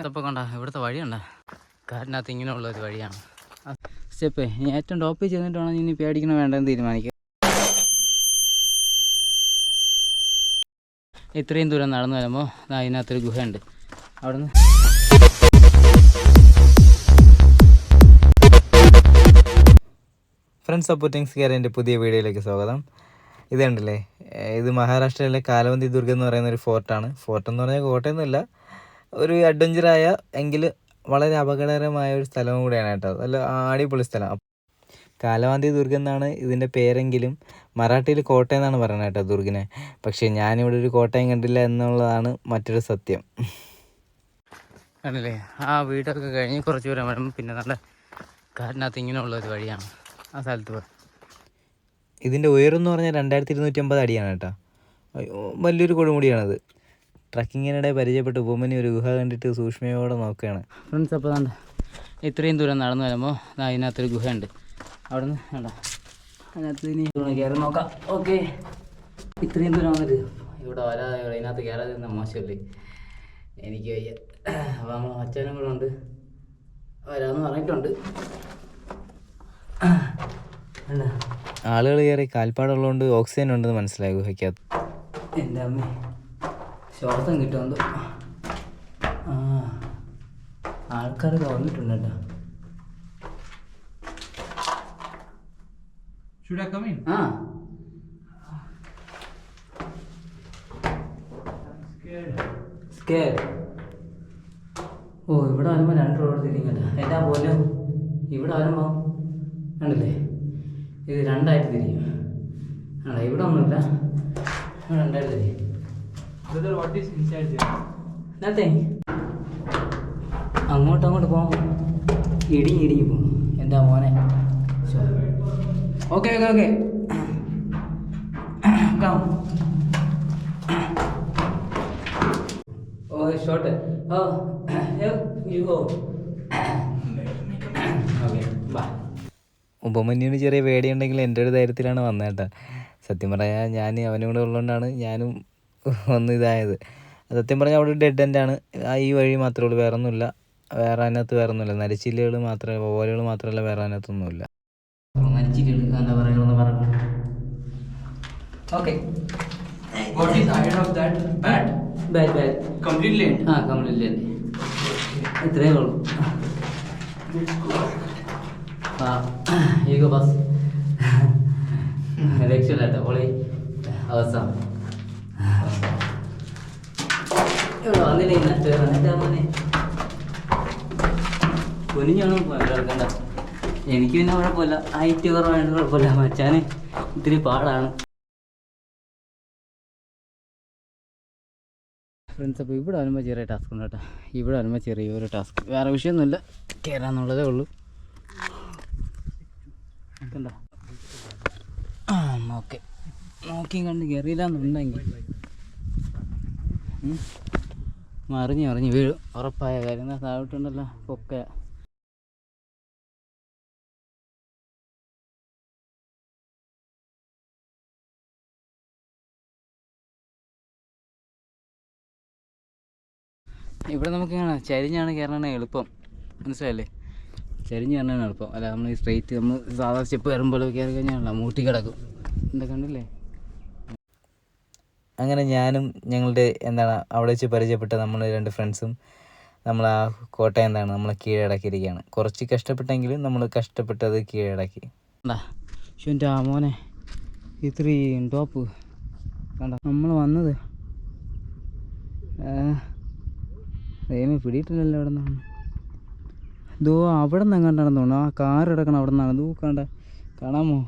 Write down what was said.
ഇതപ്പോൾ കണ്ട ഇവിടുത്തെ വഴിയുണ്ട കാട്ടിനകത്ത് ഇങ്ങനെയുള്ള ഒരു വഴിയാണ്. സ്റ്റെപ്പ് ഇനി ഏറ്റവും ടോപ്പിൽ ചെയ്തിട്ട് വേണം ഇനി പേടിക്കണോ വേണ്ടെന്ന് തീരുമാനിക്കുക ഇത്രയും ദൂരം നടന്നു വരുമ്പോൾ അതിനകത്തൊരു ഗുഹയുണ്ട്. അവിടുന്ന് ഫ്രണ്ട്സ് സപ്പോർട്ടിങ്സ് കയറിന്റെ പുതിയ വീഡിയോയിലേക്ക് സ്വാഗതം. ഇത് കണ്ടില്ലേ? ഇത് മഹാരാഷ്ട്രയിലെ കാലവന്തി ദുർഗം എന്ന് പറയുന്ന ഒരു ഫോർട്ടാണ് ഫോർട്ട് എന്ന് പറഞ്ഞാൽ കോട്ടയൊന്നുമില്ല ഒരു അഡ്വഞ്ചറായ എങ്കിൽ വളരെ അപകടകരമായ ഒരു സ്ഥലവും കൂടിയാണ് കേട്ടോ. നല്ല അടിപൊളി സ്ഥലം. കാലവാന്തി ദുർഗം എന്നാണ് ഇതിന്റെ പേരെങ്കിലും മറാഠിയിൽ കോട്ട എന്നാണ് പറയുന്നത് കേട്ടോ ദുർഗിനെ. പക്ഷേ ഞാനിവിടെ ഒരു കോട്ടയം കണ്ടില്ല എന്നുള്ളതാണ് മറ്റൊരു സത്യം. കണ്ടില്ലേ ആ വീടൊക്കെ കഴിഞ്ഞ് കുറച്ച് ദൂരം വരുമ്പോൾ പിന്നെ നല്ല കാട്ടിനകത്ത് ഇങ്ങനെയുള്ള ഒരു വഴിയാണ്. ആ സ്ഥലത്ത് പോയി ഇതിന്റെ ഉയരം എന്ന് പറഞ്ഞാൽ രണ്ടായിരത്തി ഇരുന്നൂറ്റി അമ്പത് അടിയാണ് കേട്ടോ. വലിയൊരു കൊടുമുടിയാണത്. ട്രക്കിങ്ങിനിടെ പരിചയപ്പെട്ട ഉപമനി ഒരു ഗുഹ കണ്ടിട്ട് സൂക്ഷ്മയോടെ നോക്കുകയാണ്. ഫ്രണ്ട്സ് അപ്പോൾ കണ്ട ഇത്രയും ദൂരം നടന്നു വരുമ്പോൾ അതിനകത്തൊരു ഗുഹയുണ്ട്. അവിടെ നിന്ന് വേണ്ട അതിനകത്ത് ഇനി കയറി നോക്കാം. ഓക്കെ. ഇത്രയും ദൂരം വന്നിട്ട് ഇവിടെ വരാതെ ഇവിടെ അതിനകത്ത് കയറാതെ മോശമല്ലേ? എനിക്ക് വയ്യ. അപ്പോൾ നമ്മൾ അച്ഛനും കൂടെ ഉണ്ട് വരാമെന്ന് പറഞ്ഞിട്ടുണ്ട്. ആളുകൾ കയറി കാൽപ്പാടുള്ളതുകൊണ്ട് ഓക്സിജൻ ഉണ്ടെന്ന് മനസ്സിലായി ഗുഹയ്ക്കകത്ത്. എന്റെ അമ്മ. ശ്വാസം കിട്ടുമെന്തോ ആ ആൾക്കാരൊക്കെ വന്നിട്ടുണ്ട് കേട്ടോ Should I come in? ആ. സ്കെയർ ഓ ഇവിടെ വരുമ്പോൾ രണ്ട് റോഡ് തിരിയും കേട്ടോ എന്താ പോലും? ഇവിടെ വരുമ്പോൾ കണ്ടില്ലേ? ഇത് രണ്ടായിട്ട് തിരിയും. ആണോ ഇവിടെ ഒന്നുമില്ല. രണ്ടായിട്ട് തിരിയും. Brother, what is inside there? Nothing. അങ്ങോട്ട് അങ്ങോട്ട് പോകാം ഇടിഞ്ഞ് ഇടിഞ്ഞ് പോകും എന്താ മോനെ? Okay okay okay come on shot oh you go okay bye ഉപമന്യുവിന് ചെറിയ പേടിയുണ്ടെങ്കിൽ എന്റെ ഒരു ധൈര്യത്തിലാണ് വന്നേട്ടാ സത്യം പറഞ്ഞാൽ ഞാൻ അവനും കൂടെ ഉള്ളതുകൊണ്ടാണ് ഞാനും ഒന്ന് ഇതായത്. സത്യം പറഞ്ഞാൽ അവിടെ ഡെഡ് എൻഡാണ് ആ ഈ വഴി മാത്രമേ ഉള്ളൂ. വേറെ ഒന്നുമില്ല വേറെ അതിനകത്ത് വേറെ ഒന്നുമില്ല നരിച്ചില്ലകൾ മാത്രമേ ഓലകൾ മാത്രമല്ല വേറെ അതിനകത്തൊന്നുമില്ല. മരിച്ചിട്ട് എന്താ പറയുക പറഞ്ഞു okay What is of that? ഇത്രയേ ഉള്ളൂ. ആ ഈഗോ ബസ് രക്ഷയില്ലാട്ടോ പൊളി. അവസാനം. നട്ട് കുനിഞ്ഞാണ് കിടക്കണ്ട എനിക്ക് പിന്നെ കുഴപ്പമില്ല ഹൈറ്റ് കുറവായിട്ട് കുഴപ്പമില്ല. മച്ചാന് ഇത്തിരി പാടാണ്. ഫ്രണ്ട്സ് അപ്പോൾ ഇവിടെ വരുമ്പോൾ ചെറിയ ടാസ്ക് ഉണ്ട് കേട്ടോ. ഇവിടെ വരുമ്പോൾ ചെറിയൊരു ടാസ്ക് വേറെ വിഷയമൊന്നുമില്ല. കയറാന്നുള്ളതേ ഉള്ളൂ. കണ്ടോ? ആ ഓക്കെ നോക്കിയും കണ്ട് കയറിയില്ല എന്നുണ്ടെങ്കിൽ. മറിഞ്ഞ് മറിഞ്ഞ് വീഴും. ഉറപ്പായ കാര്യം. താഴോട്ടുണ്ടല്ലോ പൊക്ക ഇവിടെ നമുക്ക് ഇങ്ങനെ ചരിഞ്ഞാണ് കയറണേ എളുപ്പം. മനസ്സിലായില്ലേ? ചരിഞ്ഞ് കയറണേ എളുപ്പം. അല്ല നമ്മൾ ഈ സ്ട്രെയിറ്റ് നമ്മൾ സാധാ സ്റ്റെപ്പ് കയറുമ്പോൾ കയറി കഴിഞ്ഞാൽ മൂട്ടി കിടക്കും. എന്താ കണ്ടില്ലേ? അങ്ങനെ ഞാനും ഞങ്ങളുടെ എന്താണ് അവിടെ വെച്ച് പരിചയപ്പെട്ട നമ്മൾ രണ്ട് ഫ്രണ്ട്സും നമ്മൾ ആ കോട്ടയം എന്താണ് നമ്മൾ കീഴടക്കിയിരിക്കുകയാണ്. കുറച്ച് കഷ്ടപ്പെട്ടെങ്കിലും നമ്മൾ കഷ്ടപ്പെട്ടത് കീഴടക്കി. എന്റെ മോനെ ഇത്രയും ടോപ്പ് നമ്മൾ വന്നത് ദൈവമേ പിടിയിട്ടില്ലല്ലോ അവിടെ നിന്നാണ്. ഇതോ അവിടെ നിന്ന് എങ്ങാണ്ടാണെന്ന് തോന്നുന്നു ആ കാർ കിടക്കണം അവിടെ നിന്നാണ്. ഇതോ കണ്ട കാണാമോ?